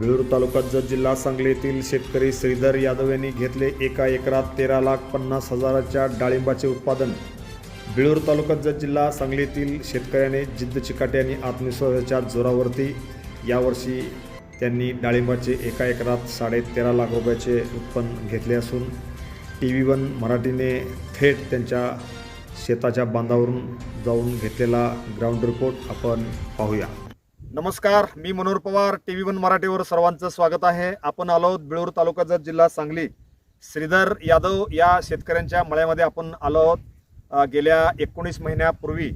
बिळूर तालुक्यात जत जिल्हा सांगली येथील शेतकरी श्रीधर यादव यांनी घेतले एका एकरात तेरा लाख पन्नास हजाराच्या डाळिंबाचे उत्पादन. बिळूर तालुक्यात जत जिल्हा सांगली येथील शेतकऱ्याने जिद्द चिकाटी आणि आत्मविश्वासाच्या जोरावरती यावर्षी त्यांनी डाळिंबाचे एका एकरात साडे तेरा लाख रुपयाचे उत्पन्न घेतले असून टी व्ही वन मराठीने थेट त्यांच्या शेताच्या बांधावरून जाऊन घेतलेला ग्राउंड रिपोर्ट आपण पाहूया. नमस्कार मी Manohar Pawar T V one मराठीवर सर्वांचं स्वागत आहे. आपण आलो आहोत बिळूर तालुक्याचा जिल्हा सांगली. श्रीधर यादव या शेतकऱ्यांच्या मळ्यामध्ये आपण आलो आहोत. गेल्या एकोणीस महिन्यापूर्वी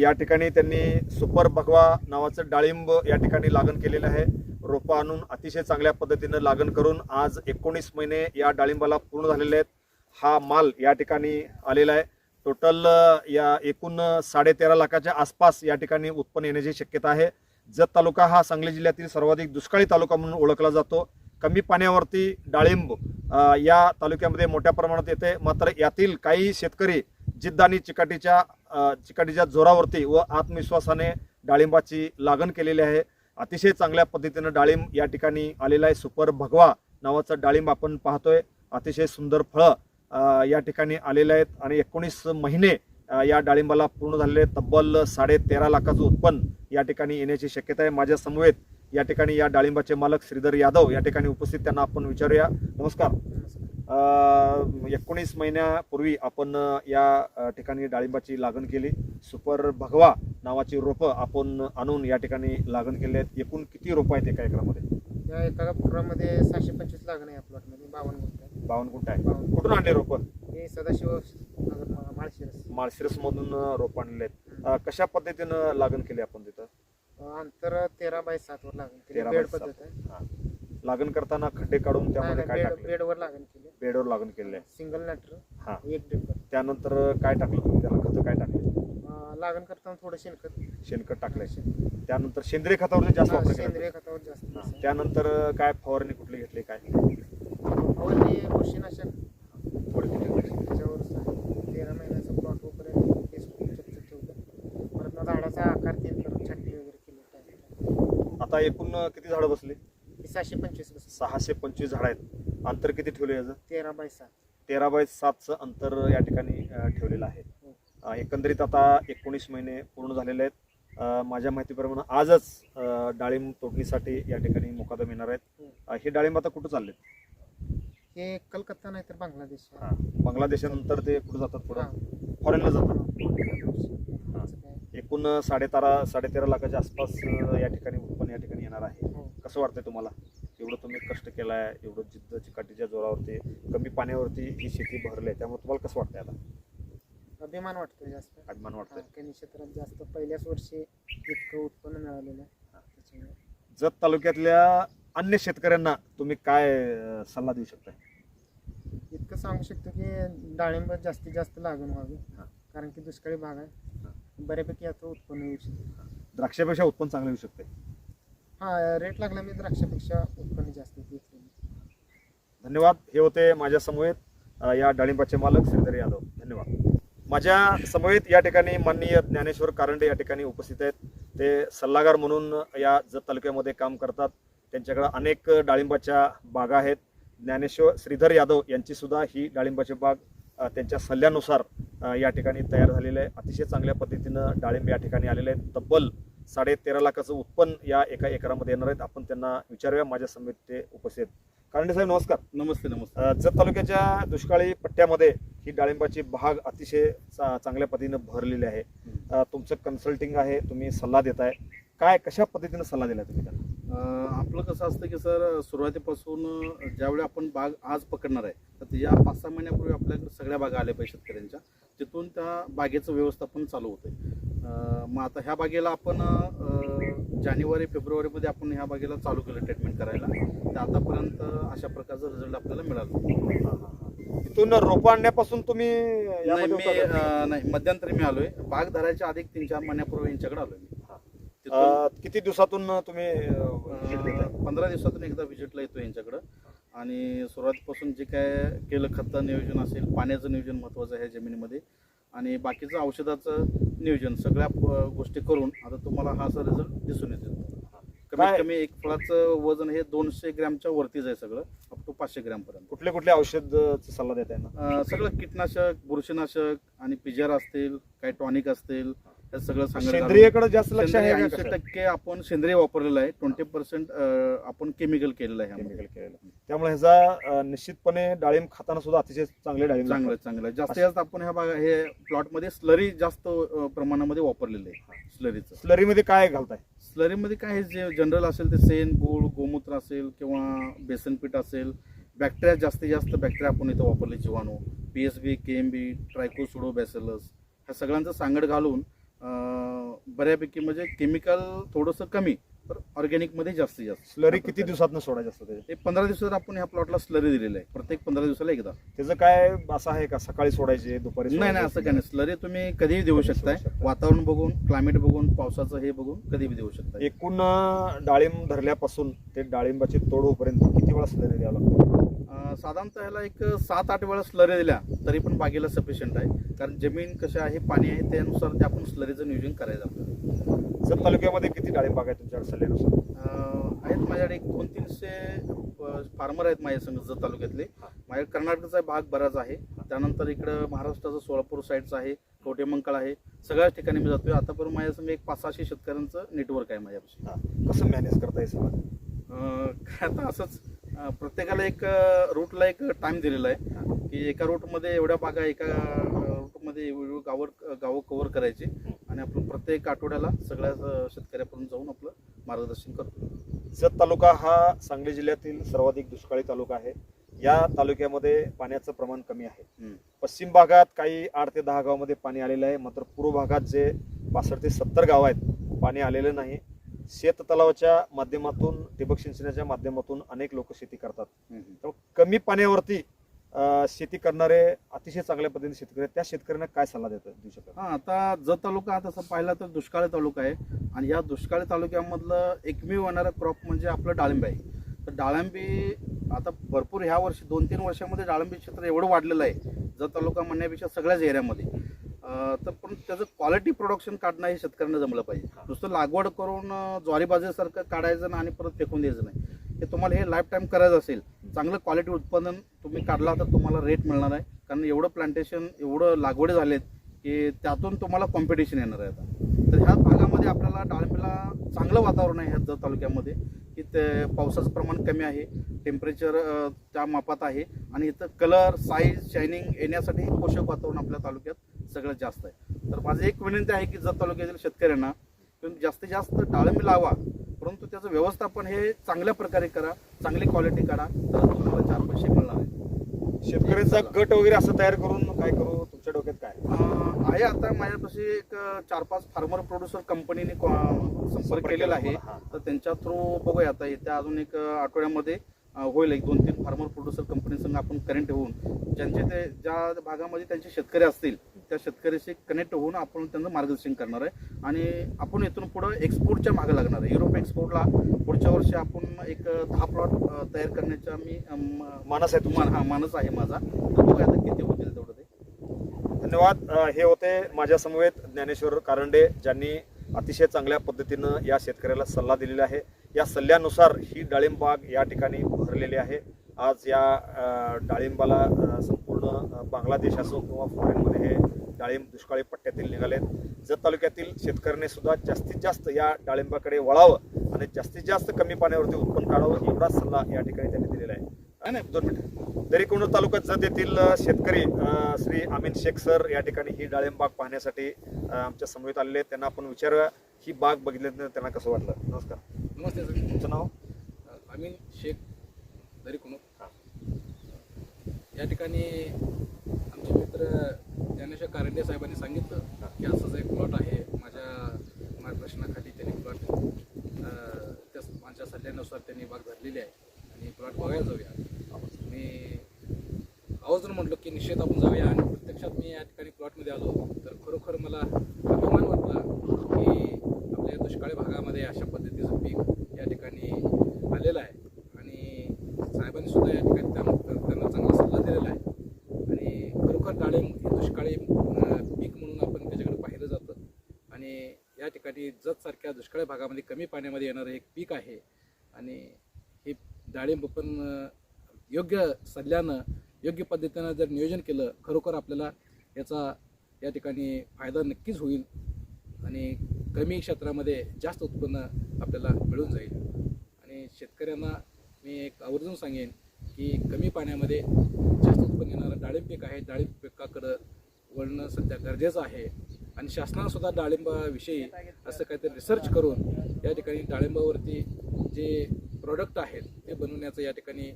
या ठिकाणी त्यांनी सुपर भगवा नावाचं डाळिंब या ठिकाणी लागण केलेलं आहे. रोपं आणून अतिशय चांगल्या पद्धतीनं लागण करून आज एकोणीस महिने या डाळिंबाला पूर्ण झालेले आहेत. हा माल या ठिकाणी आलेला आहे. टोटल या एकूण साडे तेरा लाखाच्या आसपास या ठिकाणी उत्पन्न येण्याची शक्यता आहे. जत तालुका हा सांगली जिल्ह्यातील सर्वाधिक दुष्काळी तालुका म्हणून ओळखला जातो. कमी पाण्यावरती डाळिंब या तालुक्यामध्ये मोठ्या प्रमाणात येते. मात्र यातील काही शेतकरी जिद्द आणि चिकाटीच्या चिकाटीच्या जोरावरती व आत्मविश्वासाने डाळिंबाची लागण केलेली आहे. अतिशय चांगल्या पद्धतीनं डाळिंब या ठिकाणी आलेलं आहे. सुपर भगवा नावाचं डाळिंब आपण पाहतोय. अतिशय सुंदर फळं या ठिकाणी आलेले आहेत. आणि एकोणीस महिने या डाळिंबाला पूर्ण झालेले. तब्बल साडे तेरा लाखाचं उत्पन्न या ठिकाणी येण्याची शक्यता आहे. माझ्या समवेत या ठिकाणी या डाळिंबाचे मालक श्रीधर यादव या ठिकाणी उपस्थित. त्यांना आपण विचारूया. नमस्कार. एकोणीस महिन्यापूर्वी आपण या ठिकाणी डाळिंबाची लागण केली. सुपर भगवा नावाची रोपं आपण आणून या ठिकाणी लागण केली आहेत. एकूण किती रोपं आहेत एका एकरामध्ये? या एका फुकरामध्ये सहाशे पंचवीस लागण आहे या प्लॉटमध्ये बावन्न गुंठ. आहे बावन्न गुंठ आहे. बावन्न कुठून आणले रोपं? हे सदाशिव माळशिरस. माळशिरस मधून रोपं आणलेले आहेत. अ, कशा पद्धतीनं लागण केली आपण तिथं? अंतर तेरा बाय सात वर लागण केली. तेरा बेड बाय पद्धत आहे. हा. लागण करताना खड्डे काढून त्यामध्ये काय बेड टाकले? बेडवर लागण केली. बेडवर लागण केलेलं आहे. सिंगल नॅटर हा. एक ड्रिपर त्यानंतर काय टाकलं तुम्ही? त्याला खतं काय टाकले? लागण करताना थोडं शेणखत. शेणखत टाकलंय. शेण- त्यानंतर सेंद्रिय खतावर जास्त हा, वापर केला सेंद्रिय खतावर जास्त. हा. त्यानंतर काय फवारणी कुठली घेतली? काय? फवारणी बुरशीनाशक. थोडी घेतली? आहे. तेरा महिन्याचा प्लॉट वगैरे ठेवलं परत ना झाडाचा आकार तीन करून छाटणी वगैरे केली. आता एकूण किती झाडं बसली? सहाशे पंचवीस बस सहाशे पंचवीस झाडं आहेत. अंतर किती ठेवले याचं? तेरा बाय सात. तेरा बाय सातचं अंतर या ठिकाणी ठेवलेलं आहे. हो. एकंदरीत आता एकोणीस महिने पूर्ण झालेले आहेत. माझ्या माहितीप्रमाणे आजच डाळिंब तोडणीसाठी या ठिकाणी मुकादम येणार आहेत. हो. हे डाळिंब आता कुठं चाललेत? हे कलकत्ता नाही तर बांगलादेश हा. बांगलादेशानंतर ते कुठं जातात हा. पुढं फॉरेनला जातात. एकूण साडेतेरा साडेतेरा लाखाच्या आसपास अं, या ठिकाणी उत्पन्न या ठिकाणी येणार आहे. हो. कसं वाटतंय तुम्हाला? एवढं तुम्ही कष्ट केलाय एवढं जिद्द चिकाटीच्या जोरावरती कमी पाण्यावरती ही शेती भरली आहे त्यामुळे तुम्हाला कसं वाटतंय आता? अभिमान वाटतोय जास्त. अभिमान वाटतंय. कमी क्षेत्रात जास्त पहिल्याच वर्षी इतकं उत्पन्न मिळालेलं आहे. त्याच्यामुळे. जत तालुक्यातल्या अन्य शेतकऱ्यांना तुम्ही काय अं, सल्ला देऊ शकता सांगू शकतो की डाळिंब जास्तीत जास्त लागण व्हावी. हा. कारण की दुष्काळी भाग आहे. बऱ्यापैकी याचं उत्पन्न येऊ शकतं. द्राक्षापेक्षा उत्पन्न चांगलं येऊ शकते हा रेट लागला मी द्राक्षापेक्षा उत्पन्न जास्त येते. धन्यवाद. हे होते माझ्या समवेत अ, या डाळिंबाचे मालक श्रीधर यादव. धन्यवाद. माझ्या समवेत या ठिकाणी माननीय ज्ञानेश्वर कारंडे या ठिकाणी उपस्थित आहेत. ते सल्लागार म्हणून या जत तालुक्यामध्ये काम करतात. त्यांच्याकडे अनेक डाळिंबाच्या बागा आहेत. ज्ञानेश्वर श्रीधर यादव यांची सुद्धा ही डाळिंबाची बाग त्यांच्या सल्ल्यानुसार या ठिकाणी तयार झालेलं आहे. अतिशय चांगल्या पद्धतीनं डाळिंब या ठिकाणी आलेले आहेत. तब्बल साडे तेरा लाखाचं उत्पन्न या एका एकरामध्ये येणार आहेत. आपण त्यांना विचारूया. माझ्या समेत ते उपस्थित. कारंडे साहेब नमस्कार. नमस्ते नमस्ते. अ, जत तालुक्याच्या दुष्काळी पट्ट्यामध्ये ही डाळिंबाची बाग अतिशय चांगल्या पद्धतीनं भरलेली आहे. तुमचं कन्सल्टिंग आहे. तुम्ही सल्ला देताय. काय कशा पद्धतीनं सल्ला दिला तुम्ही त्यांना? आपलं कसं असतं की सर सुरुवातीपासून ज्यावेळी आपण बाग आज पकडणार आहे तर त्या पाच सहा महिन्यापूर्वी आपल्याकडे सगळ्या बागा आल्या पाहिजे शेतकऱ्यांच्या. तिथून त्या बागेचं व्यवस्थापन चालू होतं मग आता ह्या बागेला आपण जानेवारी फेब्रुवारीमध्ये आपण ह्या बागेला चालू केलं ट्रीटमेंट करायला. तर आतापर्यंत अशा प्रकारचा रिझल्ट आपल्याला मिळाला तिथून रोपं आणण्यापासून तुम्ही नाही मध्यंतरी मी आलोय. बाग धरायच्या आधी एक तीन चार महिन्यापूर्वी यांच्याकडे आलोय. तिथून? किती दिवसातून तुम्ही visit देताय? पंधरा दिवसातून एकदा व्हिजिटला येतो यांच्याकडं. आणि सुरुवातीपासून जे काय केलं खतं नियोजन असेल पाण्याचं नियोजन महत्त्वाचं आहे जमिनीमध्ये. आणि बाकीचं औषधाचं नियोजन सगळ्या गोष्टी करून आता तुम्हाला हा असा रिझल्ट दिसून येतो कमीत कमी एक फळाचं वजन हे दोनशे ग्रॅमच्या वरतीच आहे सगळं अप टू पाचशे ग्रॅम पर्यंत. कुठले कुठले औषधचा सल्ला देता येणार अं, सगळं कीटनाशक बुरशीनाशक आणि पिजर असतील काही टॉनिक असतील हे सगळं. सेंद्रियकडे जास्त लक्ष आहे का ऐंशी कसं? टक्के आपण सेंद्रिय वापरलेलं आहे. ट्वेंटी पर्सेंट आपण केमिकल केलेलं आहे ह्यामध्ये. केमिकल केलेलं. त्यामुळे ह्याचा अं, निश्चितपणे डाळिंब खाताना सुद्धा अतिशय चांगले डाळिंब चांगलं लागतात. चांगलं जास्तीत जास्त आपण ह्या भागा हे प्लॉटमध्ये स्लरी जास्त अं, प्रमाणामध्ये वापरलेलं आहे. स्लरीचं स्लरीमध्ये काय घालताय? स्लरीमध्ये काय हे जे जनरल असेल ते सेन गुळ गोमूत्र असेल किंवा बेसन पीठ असेल बॅक्टेरिया जास्तीत जास्त बॅक्टेरिया आपण इथं वापरले जीवाणू. P S B K M B ट्रायकोसुडो bacillus ह्या सगळ्यांचं सांगड घालून बऱ्यापैकी म्हणजे केमिकल थोडंसं कमी पण ऑर्गॅनिकमध्ये जास्तीत जास्त. स्लरी किती दिवसात सोडायचं असतं त्याचे एक पंधरा दिवसात आपण ह्या प्लॉटला स्लरी दिलेलं आहे प्रत्येक पंधरा दिवसाला एकदा. त्याचं काय असं आहे का? सकाळी सोडायचे दुपारी नाही नाही? असं काय नाही. स्लरी तुम्ही कधीही देऊ शकताय. शकता. वातावरण बघून क्लायमेट बघून पावसाचं हे बघून कधीही देऊ शकताय. एकूण डाळिंब धरल्यापासून ते डाळिंबाची तोड होईपर्यंत किती वेळा स्लरी द्यावं लागतं? साधारणतः ह्याला एक सात आठ वेळा स्लरी दिल्या तरी पण बागेला सफिशियंट आहे. कारण जमीन कशी आहे पाणी आहे त्यानुसार ते आपण स्लरीचं नियोजन करायचं आपल्याला. जत तालुक्यामध्ये किती डाळिंब बाग आहे तुमच्याकडे सल्ल्यानुसार? आहेत माझ्याकडे एक दोन तीनशे फार्मर आहेत माझ्या संघ जत तालुक्यातले. माझ्या कर्नाटकचा भाग बराच आहे. त्यानंतर इकडं महाराष्ट्राचं सोलापूर साईडचं आहे कवटेमंकाळ आहे सगळ्याच ठिकाणी मी जातोय. आतापर्यंत माझ्या संघ एक पाच सहाशे शेतकऱ्यांचं नेटवर्क आहे माझ्यापाशी. हा. कसं मॅनेज करता येईल सगळं? अं, काय आता असंच प्रत्येकाला एक रूटला एक टाइम दिलेला आहे. की एका रूटमध्ये एवढ्या बागा एका रूटमध्ये एवढी गावं गावं कव्हर करायची. आणि आपण प्रत्येक आठवड्याला सगळ्या शेतकऱ्यापर्यंत जाऊन आपलं मार्गदर्शन करतो. जत तालुका हा सांगली जिल्ह्यातील सर्वाधिक दुष्काळी तालुका आहे. या तालुक्यामध्ये पाण्याचं प्रमाण कमी आहे. पश्चिम भागात काही आठ ते दहा गावामध्ये पाणी आलेलं आहे. मात्र पूर्व भागात जे पासष्ट ते सत्तर गाव आहेत पाणी आलेलं नाही. शेत तलावाच्या माध्यमातून ठिबक सिंचनाच्या माध्यमातून अनेक लोक शेती करतात. त्यामुळे कमी पाण्यावरती शेती करणारे अतिशय चांगल्या पद्धतीने शेतकरी. त्या शेतकऱ्यांना काय सल्ला देतात देऊ शकतात हा आता जत तालुका हा तसं पाहिला तर दुष्काळी तालुका आहे. आणि या दुष्काळी तालुक्यामधलं एकमेव येणारा क्रॉप म्हणजे आपलं डाळिंब आहे. तर डाळिंबी आता भरपूर ह्या वर्षी दोन तीन वर्षामध्ये डाळिंबी क्षेत्र एवढं वाढलेलं आहे. जत तालुका म्हणण्यापेक्षा सगळ्याच एरियामध्ये. तर पण त्याचं क्वालिटी प्रोडक्शन काढणं हे शेतकऱ्यांना जमलं पाहिजे. नुसतं लागवड करून ज्वारी बाजरीसारखं काढायचं आणि परत फेकून द्यायचं नाही. हे तुम्हाला हे लाईफ टाईम करायचं असेल चांगलं क्वालिटी उत्पादन तुम्ही काढला तर तुम्हाला रेट मिळणार आहे. कारण एवढं प्लांटेशन एवढं लागवडी झालेत की त्यातून तुम्हाला कॉम्पिटिशन येणार आहे आता. तर ह्या भागामध्ये आपल्याला डाळिंबीला चांगलं वातावरण आहे ह्या जत तालुक्यामध्ये की ते पावसाचं प्रमाण कमी आहे टेम्परेचर त्या मापात आहे. आणि इथं कलर साईज शायनिंग येण्यासाठी पोषक वातावरण आपल्या तालुक्यात सगळ्यात जास्त आहे. तर माझी एक विनंती आहे की जत तालुक्यातील शेतकऱ्यांना तुम्ही जास्तीत जास्त डाळिंबी लावा परंतु त्याचं व्यवस्थापन हे चांगल्या प्रकारे करा चांगली क्वालिटी काढा तर तुम्हाला चार पैसे मिळणार आहे. शेतकऱ्यांचा गट वगैरे असं तयार करून काय करू? तुमच्या डोक्यात काय? आहे आता माझ्यापाशी एक चार पाच फार्मर प्रोड्युसर कंपनीने संपर्क केलेला आहे. हा. तर त्यांच्या थ्रू बघूया आता. येत्या अजून एक आठवड्यामध्ये होईल एक दोन तीन फार्मर प्रोड्युसर कंपनीसंग आपण कनेक्ट होऊन ज्यांचे ते ज्या भागामध्ये त्यांचे शेतकरी असतील त्या शेतकऱ्याशी कनेक्ट होऊन आपण त्यांना मार्गदर्शन करणार आहे. आणि आपण इथून पुढं एक्सपोर्टच्या मागे लागणार आहे. युरोप एक्सपोर्टला पुढच्या वर्षी आपण एक दहा प्लॉट तयार करण्याचा मी मानस आहे मान हा मानस आहे माझा. तर बघूया आता किती होतील तेवढं ते. धन्यवाद. हे होते माझ्या समवेत ज्ञानेश्वर कारंडे ज्यांनी अतिशय चांगल्या पद्धतीनं या शेतकऱ्याला सल्ला दिलेला आहे. या सल्ल्यानुसार ही डाळिंब बाग या ठिकाणी भरलेली आहे. आज या डाळिंबाला संपूर्ण बांगलादेश असो किंवा फॉरेनमध्ये हे डाळिंब दुष्काळी पट्ट्यातील निघालेत. जत तालुक्यातील शेतकऱ्यांनी सुद्धा जास्तीत जास्त या डाळिंबाकडे वळावं आणि जास्तीत जास्त कमी पाण्यावरती उत्पन्न काढावं एवढाच सल्ला या ठिकाणी त्यांनी दिलेला आहे. नाही, दोन मिनिटं. दरीकोंड तालुक्यात जत येथील शेतकरी श्री अमित शेख सर या ठिकाणी ही डाळिंब बाग पाहण्यासाठी आमच्या समवेत आलेले त्यांना आपण विचारूया ही बाग बघितल्यानंतर त्यांना कसं वाटलं? नमस्कार. नमस्ते सर. तुमचं नाव? अमीन शेख दरीकुणू या ठिकाणी आमचे मित्र ज्ञानेश्वर कारंडे साहेबांनी सांगितलं की असंच एक प्लॉट आहे. माझ्या मार्गदर्शनाखाली त्यांनी प्लॉट त्या माझ्या सल्ल्यानुसार त्यांनी बाग धरलेली आहे. आणि प्लॉट बघायला जाऊया. मी आवर्जून म्हटलं की निश्चित आपण जाऊया आणि प्रत्यक्षात मी या ठिकाणी प्लॉटमध्ये आलो. तर खरोखर मला अभिमान वाटला की आपल्या दुष्काळी भागामध्ये अशा पद्धतीचं पीक या ठिकाणी आलेलं आहे आणि साहेबांनी सुद्धा या ठिकाणी त्या- त्यांना चांगला सल्ला दिलेला आहे आणि खरोखर डाळिंब हे दुष्काळी अं, पीक म्हणून आपण त्याच्याकडे पाहिलं जातं आणि या ठिकाणी जत सारख्या दुष्काळी भागामध्ये कमी पाण्यामध्ये येणारं एक पीक आहे. आणि हे डाळिंब पण योग्य सल्ल्यानं योग्य पद्धतीनं जर नियोजन केलं खरोखर आपल्याला याचा या ठिकाणी फायदा नक्कीच होईल आणि कमी क्षेत्रामध्ये जास्त उत्पन्न आपल्याला मिळून जाईल. आणि शेतकऱ्यांना मी एक आवर्जून सांगेन की कमी पाण्यामध्ये जास्त उत्पन्न येणारं डाळिंब पीक आहे. डाळिंब पिकाकडं वळणं सध्या गरजेचं आहे. आणि शासनानं सुद्धा डाळिंबाविषयी असं काहीतरी रिसर्च करून या ठिकाणी डाळिंबावरती जे प्रोडक्ट आहेत ते बनवण्याचा या ठिकाणी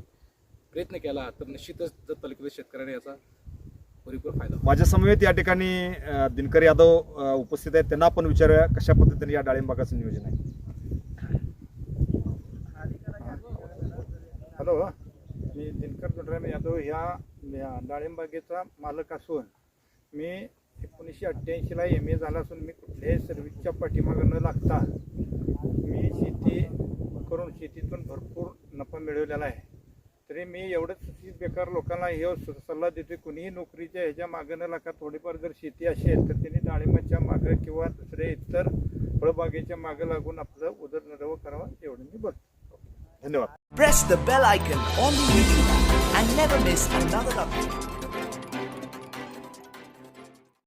प्रयत्न केला तर निश्चितच जर तालुक्यातील शेतकऱ्यांना याचा पुरेपूर फायदा. माझ्या समवेत या ठिकाणी दिनकर यादव उपस्थित आहेत. त्यांना आपण विचारूया कशा पद्धतीने या डाळिंब बागाचं नियोजन आहे. हॅलो मी दिनकर गुंडराम यादव. ह्या या डाळिंबागेचा मालक असून मी एकोणीसशे अठ्ठ्याऐंशीला एम ए झाला असून मी कुठल्याही सर्व्हिसच्या पाठीमागं न लागता मी शेती करून शेतीतून भरपूर नफा मिळवलेला आहे. तरी मी एवढंच बेकार लोकांना हे स- सल्ला देतो कुणीही नोकरीच्या ह्याच्या मागं न लागता थोडीफार जर शेती असेल तर त्यांनी डाळिंबाच्या मागं किंवा दुसऱ्या इतर फळबागेच्या मागं लागून आपलं उदरनिर्वाह करावा एवढं मी बोलतो. धन्यवाद. Bell icon on the YouTube app and never miss another update.